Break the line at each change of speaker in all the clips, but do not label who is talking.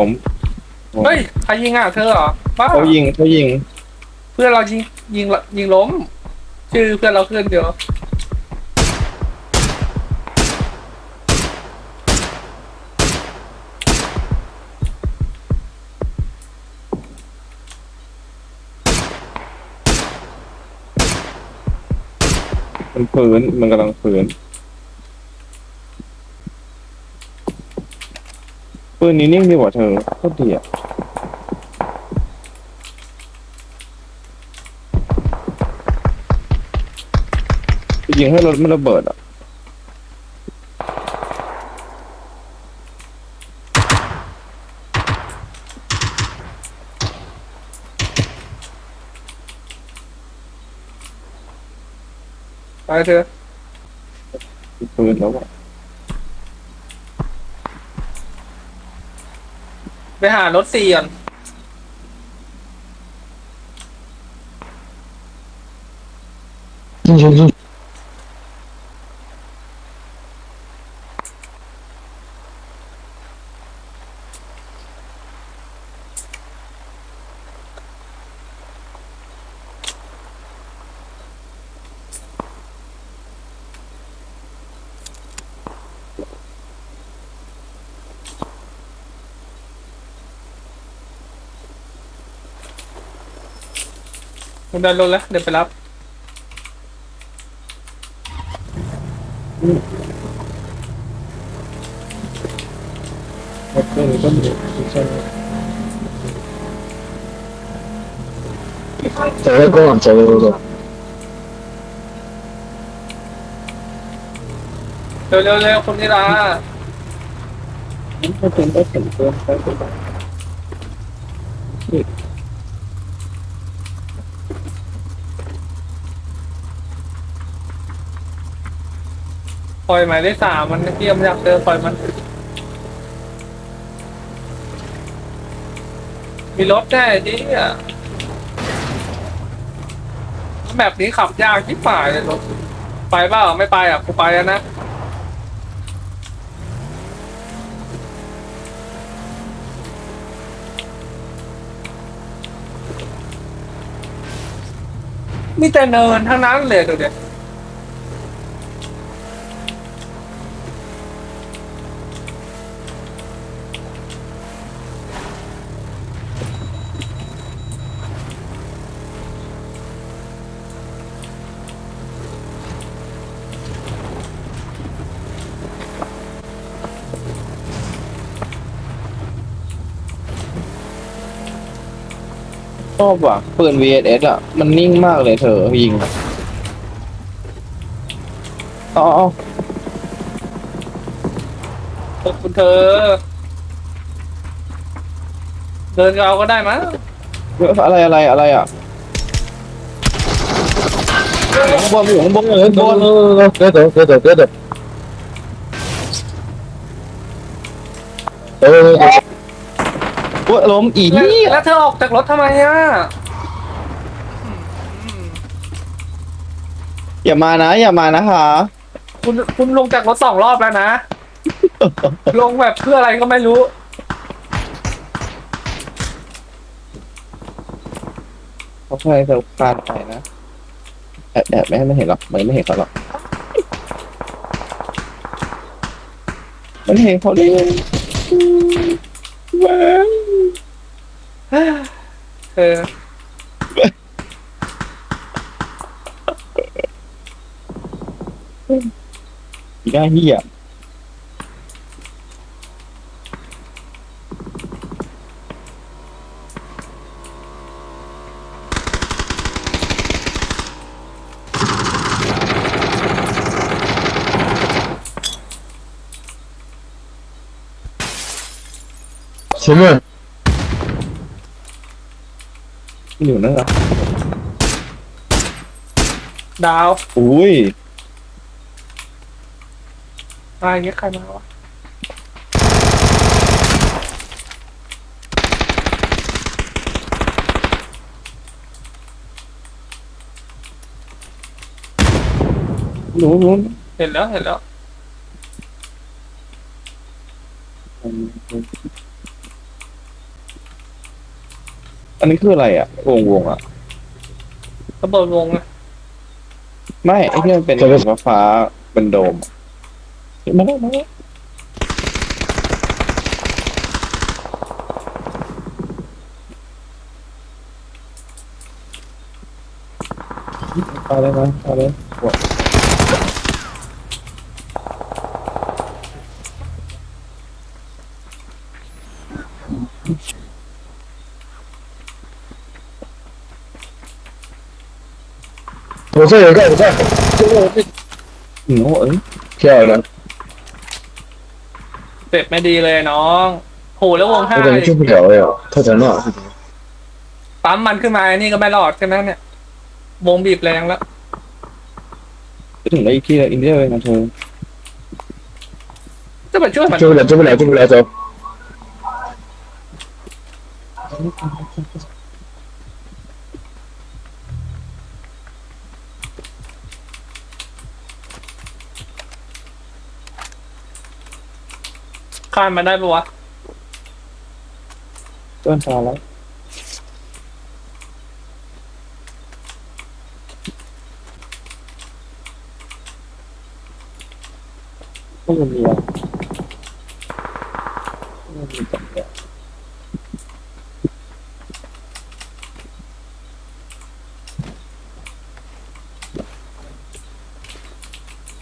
ล้ม
เฮ้ยใครยิงอะเธอเหรอบ้า
เขายิงเขายิง
เพื่อนเรายิงยิงยิงล้ม ชื่อเพื่อนเราขึ้นเดียว
มันฟื้นมันกำลังฟื้น ปืนนี้นิ่งดีกว่าเธอโคตรดีอะยิงให้รถมันระเบิดอะ
ไปเธอ
ฟื้นแล้วอะ
ไปหารถสี่ก่อน มันดันลงแล้ว เดี๋ยวไปรับ
หมดเลยก็หมดใช่ไหม
เจอก่อน
เจอก่อนเร็วๆๆคนนี้ละ
มันเป็นได้ถึงเพื่อนไป
ปล่อยหมายเลขสามมันเทียมอยากเจอปล่อยมัน มีรถแน่ดิอะแบบนี้ขับยากที่ป่ายเลยรถไปเปล่าไม่ไปอะกูไปแล้วนะมีแต่เนินทั้งนั้นเลยดูเด็ก
ชอบว่ะปืน VSS อะ มันนิ่งมากเลยเธอยิงอะอาเอา
ขอบคุณเธอ เดินเราก็ได้มั้งเอา
อะไรอะไรอะไรอะองบนอยู่ข้งบนอยู่
ข้างบน Quieto, quieto, quieto. Todo.
ว่าล้มอี
แล้ว
นี่
แล้วเธอออกจากรถทำไมอะ
อย่ามานะ อย่ามานะคะ
คุณคุณลงจากรถสองรอบแล้วนะ ลงแบบเพื่ออะไรก็ไม่รู้
เขาใช่เธอคลานไปนะแอบแอบไม่ให้มันเห็นหรอกมันไม่เห็นเขาหรอกมันเห็นเขาได้ไงแหว น
เออ
อีหน้าเหี้ย
前面
อยู่นั่นเหรอ
ดาว
อุ้ย
อะไรเงี้ยใครมาวะ
หนูหนู
เห็นแล้วเห็นแล้ว
อันนี้คืออะไรอะ วงวงอะ
ระเบิดวงอะ
ไม่ไอ้นี่มันเป็นจะเป็น ฟ้าฟ้าเป็นโดมมาแล้วมาแล้วเอาเลยมาเอาเลย
บอก 오세요 여기
오세요 이거 어 기
억나
เจ็บไม่ดีเลยน้องโหแล้ววงห้า
ลย이렇게 보려요 터잖아
ปั๊มมันขึ้นมาอ้นี่ก็ไม่รอดใช่ไหมเนี่ย วงบีบแรงแล้ว
lấy kia India về ngàn thôi
จะมาช่วยมัน
쭈블라쭈แ라쭈블จบ
ข้ามมาได้ปะวะ
เกินตาแล้วพวกมันมีอะไรพวกมันมีจังเนี่ย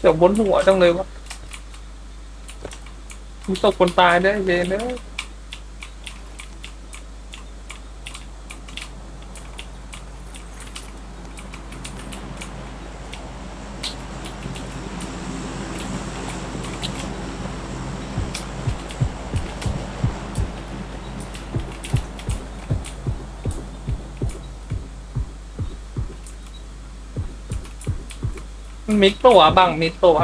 เดี๋ยวบนหัวจังเลยวะ มีตกคนตายได้เย็นเนะมิดตัวบังมิดตัว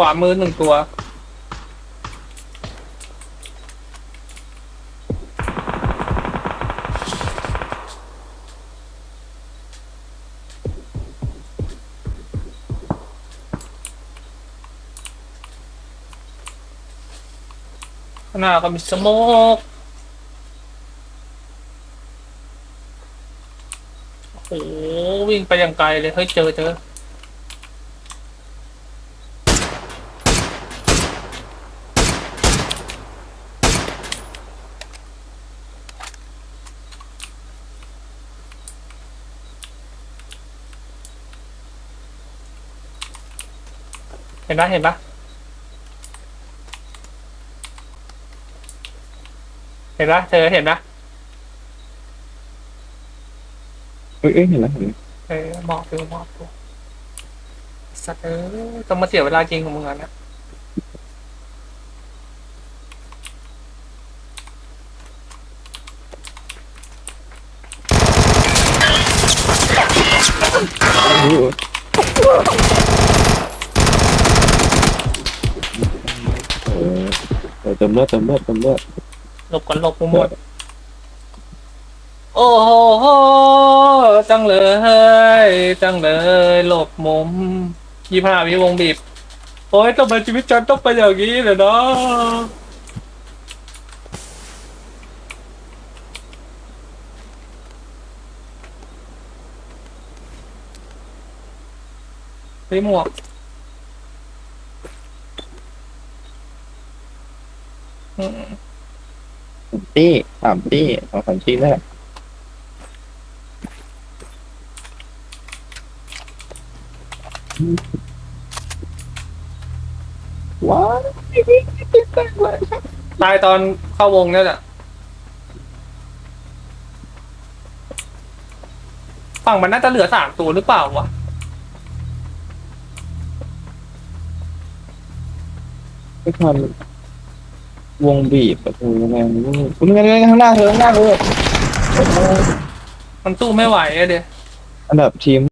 ขวามือหนึ่งตัว ข้างหน้าก็มีสโมกโอ้วิ่งไปย่างไกลเลย เฮ้ย เจอเจอ เห็นปะเห็นปะเห็นปะเธอเห็นปะ
เอ้ยเอ้ยเห็นแล้วเห็นแล้ว
เออหมอบดูหมอบดูสัตว์เออต้องมาเสียเวลาจริงของมึงอะนะ
อู้เอ เติมเลือดเติมเลือดเติมเลือด
หลบก่อนหลบกูหมด โอ้โหจังเลย จังเลย หลบมุมยี่ห้าวิวงบีบ โอ้ยทำไมชีวิตฉันต้องเป็นอย่างนี้เลยเนาะไอ้ยหมวก อืม
ตี้สามตี้สองสามตี้แรกว้าวไม่ได้ติดแต่งเลยครับ
ตายตอนเข้าวงเนี่ยแหละฝั่งมันน่าจะเหลือสามตัวหรือเปล่าวะ
ไม่ทัน วงบีบประตูแรงนี่คุณเงินข้างหน้าเธอข้างหน้าเธอ
มันสู้ไม่ไหวอะเดี๋ย
อันดับทีม